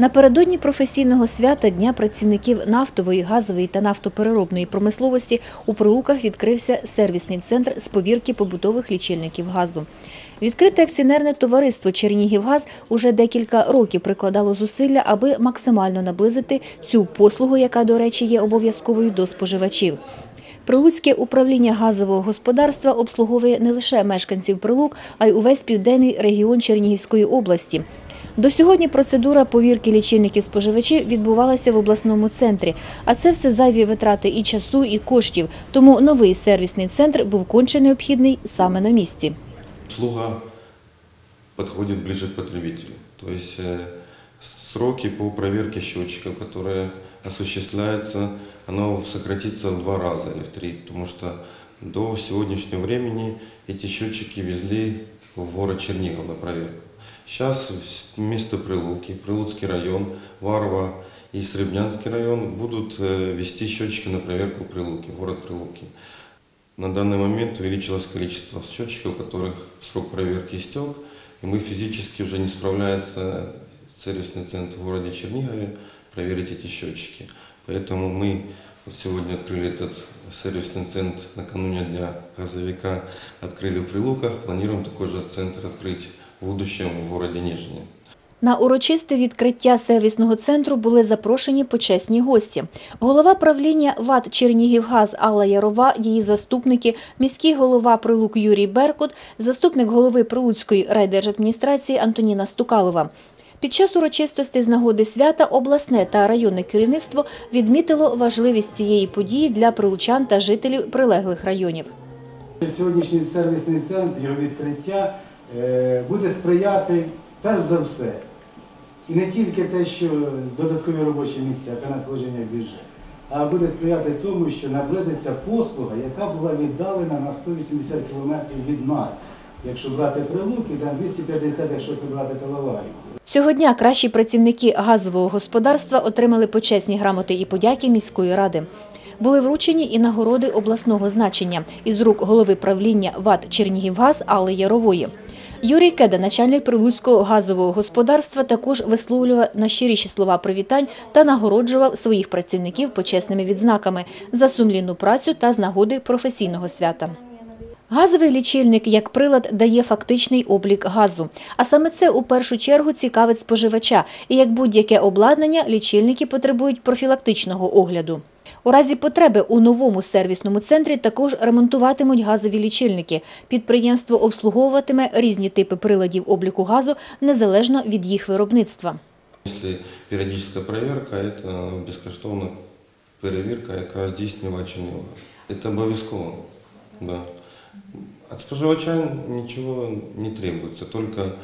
Напередодні професійного свята Дня працівників нафтової, газової та нафтопереробної промисловості у Прилуках відкрився сервісний центр з повірки побутових лічильників газу. Відкрите акціонерне товариство «Чернігівгаз» уже декілька років прикладало зусилля, аби максимально наблизити цю послугу, яка, до речі, є обов'язковою до споживачів. Прилуцьке управління газового господарства обслуговує не лише мешканців Прилук, а й увесь південний регіон Чернігівської області. До сьогодні процедура повірки лічильників споживачів відбувалася в обласному центрі, а це все зайві витрати і часу, і коштів. Тому новий сервісний центр був конче необхідний саме на місці. Услуга подходит ближе к потребителю. То есть э, сроки по проверке счетчиков, которые осуществляются, оно сократится в два раза или в три, потому что до сегодняшнего времени эти счетчики везли в город Чернигов на проверку. Сейчас вместо Прилуки, Прилуцкий район, Варва и Сребнянский район будут э, вести счетчики на проверку Прилуки, город Прилуки. На данный момент увеличилось количество счетчиков, у которых срок проверки истек, и мы физически уже не справляется сервисный центр в городе Чернигове проверить эти счетчики. Поэтому мы вот сегодня открыли этот сервисный центр накануне Дня газовика, открыли в Прилуках, планируем такой же центр открыть в будущем в городе Нижний. На урочисте відкриття сервісного центру були запрошені почесні гості. Голова правління ВАТ «Чернігівгаз» Алла Ярова, її заступники, міський голова Прилук Юрій Беркут, заступник голови Прилуцької райдержадміністрації Антоніна Стукалова. Під час урочистостей з нагоди свята обласне та районне керівництво відмітило важливість цієї події для прилучан та жителів прилеглих районів. Сьогоднішній сервісний центр, його відкриття е, буде сприяти перш за все. І не тільки те, що додаткові робочі місця, це надходження в а буде сприяти тому, що наблизиться послуга, яка була віддалена на 180 кілометрів від нас. Якщо брати прилуки, там 250, якщо це брати Талаварівку. Цього дня кращі працівники газового господарства отримали почесні грамоти і подяки міської ради. Були вручені і нагороди обласного значення із рук голови правління ВАТ «Чернігівгаз» Алли Ярової. Юрій Кеда, начальник Прилуцького газового господарства, також висловлював найщиріші слова привітань та нагороджував своїх працівників почесними відзнаками за сумлінну працю та з нагоди професійного свята. Газовий лічильник як прилад дає фактичний облік газу. А саме це у першу чергу цікавить споживача. І як будь-яке обладнання, лічильники потребують профілактичного огляду. У разі потреби у новому сервісному центрі також ремонтуватимуть газові лічильники. Підприємство обслуговуватиме різні типи приладів обліку газу незалежно від їх виробництва. Если периодическая проверка, это безкоштовна перевірка, яка Чернігова. Это обов'язково. Да. От споживача ничего не требуется, только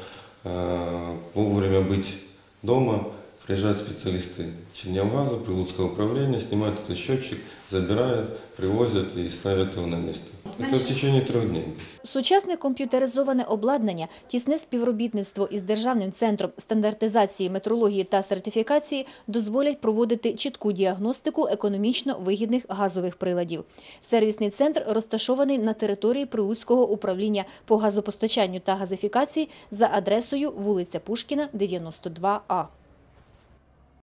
э, вовремя быть дома, приезжают специалисты Чернявгаза, Прилуцкого управления, снимают этот счетчик, забирают, привозят и ставят его на место. Это в течение трех дней. Сучасне комп'ютеризоване обладнання, тісне співробітництво із Державним центром стандартизації, метрології та сертифікації дозволять проводити чітку діагностику економічно вигідних газових приладів. Сервісний центр розташований на території Прилуцького управління по газопостачанню та газифікації за адресою вулиця Пушкіна, 92А.